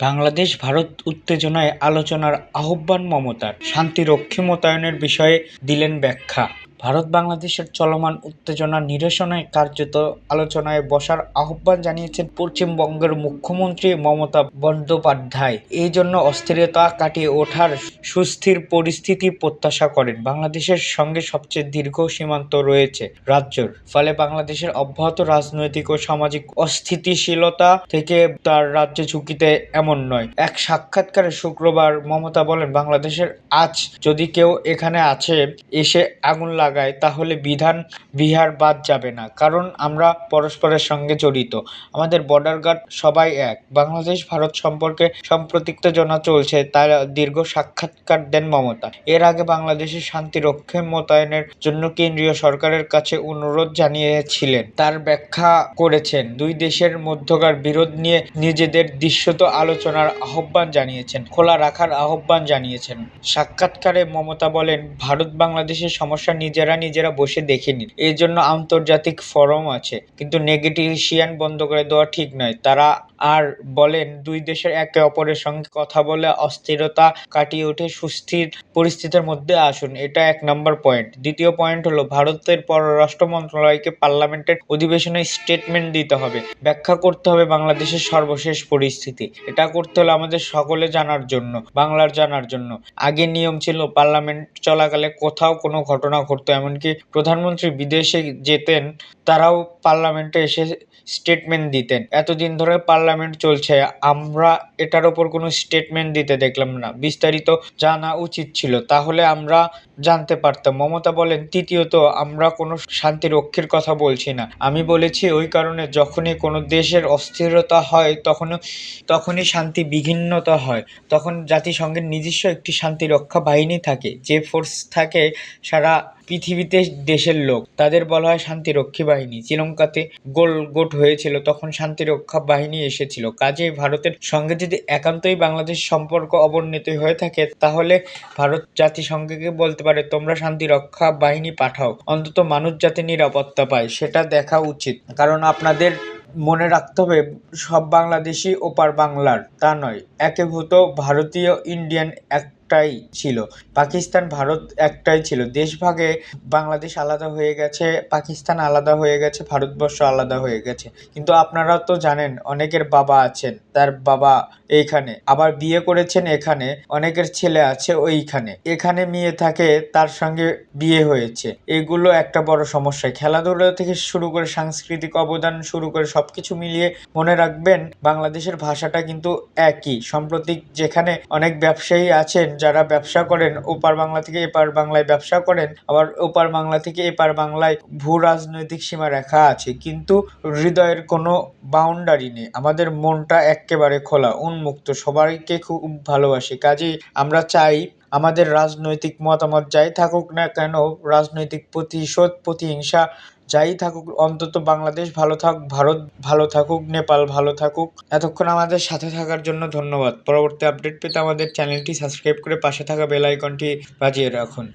বাংলাদেশ ভারত উত্তেজনায় আলোচনার আহ্বান মমতার। শান্তিরক্ষী মোতায়েনের বিষয়ে দিলেন ব্যাখ্যা। ভারত বাংলাদেশের চলমান উত্তেজনা নিরসনে কার্যত আলোচনায় বসার আহ্বান জানিয়েছেন পশ্চিমবঙ্গের মুখ্যমন্ত্রী মমতা বন্দ্যোপাধ্যায়। এই জন্য অস্থিরতা কাটিয়ে ওঠার সুস্থির পরিস্থিতি প্রত্যাশা করেন। বাংলাদেশের সঙ্গে সবচেয়ে দীর্ঘ সীমান্ত রয়েছে রাজ্যর। ফলে বাংলাদেশের অব্যাহত রাজনৈতিক ও সামাজিক অস্থিতিশীলতা থেকে তার রাজ্য ঝুঁকিতে এমন নয়। এক সাক্ষাৎকারে শুক্রবার মমতা বলেন, বাংলাদেশের আজ যদি কেউ এখানে আছে, এসে আগুন লাগায়, তাহলে বিধান বিহার বাদ যাবে না। কারণ আমরা পরস্পরের সঙ্গে জড়িত। আমাদের বর্ডার গার্ড সবাই এক। বাংলাদেশ, ভারত সম্পর্কে সম্প্রতিক্তজনা চলছে, তার দীর্ঘ সাক্ষাৎকার দেন মমতা। এর আগে বাংলাদেশের শান্তি রক্ষে মোতায়েনের জন্য কেন্দ্রীয় সরকারের কাছে অনুরোধ জানিয়েছিলেন। তার ব্যাখ্যা করেছেন, দুই দেশের মধ্যকার বিরোধ নিয়ে নিজেদের দৃশ্যত আলোচনার আহ্বান জানিয়েছেন, খোলা রাখার আহ্বান জানিয়েছেন। সাক্ষাৎকারে মমতা বলেন ভারত বাংলাদেশের সমস্যা নিজেরা নিজেরা বসে দেখে নিন। এর জন্য আন্তর্জাতিক ফোরাম আছে। কিন্তু নেগেটিশিয়ান বন্ধ করে দেওয়া ঠিক নয়। তারা আর বলেন, দুই দেশের একে অপরের সঙ্গে কথা বলে অস্থিরতা কাটিয়ে উঠে সুস্থির পরিস্থিতির মধ্যে আসুন। এটা এক নম্বর পয়েন্ট। দ্বিতীয় পয়েন্ট হলো, ভারতের পররাষ্ট্র মন্ত্রণালয়কে পার্লামেন্টের অধিবেশনে স্টেটমেন্ট দিতে হবে। ব্যাখ্যা করতে হবে বাংলাদেশের সর্বশেষ পরিস্থিতি। এটা করতে হলে আমাদের সকলে জানার জন্য, বাংলার জানার জন্য। আগে নিয়ম ছিল, পার্লামেন্ট চলাকালে কোথাও কোনো ঘটনা ঘটতো এমনকি প্রধানমন্ত্রী বিদেশে যেতেন, তারাও পার্লামেন্টে এসে স্টেটমেন্ট দিতেন। এতদিন ধরে পার্লামেন্ট চলছে, আমরা এটার ওপর কোনো স্টেটমেন্ট দিতে দেখলাম না। বিস্তারিত জানা উচিত ছিল। তাহলে আমরা জানতে পারতাম। মমতা বলেন, তৃতীয়ত, আমরা কোনো শান্তি রক্ষীর কথা বলছি না। আমি বলেছি, ওই কারণে যখনই কোনো দেশের অস্থিরতা হয় তখন তখনই শান্তি বিঘিন্নতা হয়। তখন জাতিসংঘের নিজস্ব একটি শান্তি রক্ষা বাহিনী থাকে। যে ফোর্স থাকে, সারা পৃথিবীতে দেশের লোক। তাদের বলা হয় শান্তিরক্ষী বাহিনী। শ্রীলঙ্কাতে গোল গোট হয়েছিল, তখন শান্তিরক্ষা বাহিনী এসেছিল। কাজেই ভারতের সঙ্গে যদি একান্তই বাংলাদেশ সম্পর্ক অবনতি হয়ে থাকে, তাহলে ভারত জাতিসংঘকে বলতে পারে, তোমরা শান্তিরক্ষা বাহিনী পাঠাও। অন্তত মানুষ যাতে নিরাপত্তা পায়, সেটা দেখা উচিত। কারণ আপনাদের মনে রাখতে হবে, সব বাংলাদেশি ওপার বাংলার। তা নয়, একীভূত ভারতীয় ইন্ডিয়ান একটাই ছিল। পাকিস্তান, ভারত একটাই ছিল। দেশভাগে বাংলাদেশ আলাদা হয়ে গেছে, পাকিস্তান আলাদা হয়ে গেছে, ভারতবর্ষ আলাদা হয়ে গেছে। কিন্তু আপনারা তো জানেন, অনেকের বাবা আছেন, তার বাবা এইখানে। আবার বিয়ে করেছেন এখানে, অনেকের ছেলে আছে ওইখানে। এখানে মেয়ে থাকে, তার সঙ্গে বিয়ে হয়েছে। এগুলো একটা বড় সমস্যা। খেলাধুলা থেকে শুরু করে সাংস্কৃতিক অবদান শুরু করে সবকিছু মিলিয়ে মনে রাখবেন, বাংলাদেশের ভাষাটা কিন্তু একই। সম্প্রতি যেখানে অনেক ব্যবসায়ী আছেন যারা ব্যবসা করেন, ওপার বাংলা থেকে এপার বাংলায় ব্যবসা করেন, আবার ওপার বাংলা থেকে এপার বাংলায় ভূ রাজনৈতিক সীমা রেখা আছে। কিন্তু হৃদয়ের কোনো বাউন্ডারি নেই। আমাদের মনটা একেবারে খোলা, উন্মুক্ত, সবাইকে খুব ভালোবাসি। কাজেই আমরা চাই আমাদের রাজনৈতিক মতামত যাই থাকুক না কেন, রাজনৈতিক প্রতিশোধ, প্রতিহিংসা যাই থাকুক, অন্তত বাংলাদেশ ভালো থাক, ভারত ভালো থাকুক, নেপাল ভালো থাকুক। এতক্ষণ আমাদের সাথে থাকার জন্য ধন্যবাদ। পরবর্তী আপডেট পেতে আমাদের চ্যানেলটি সাবস্ক্রাইব করে পাশে থাকা বেল আইকনটি বাজিয়ে রাখুন।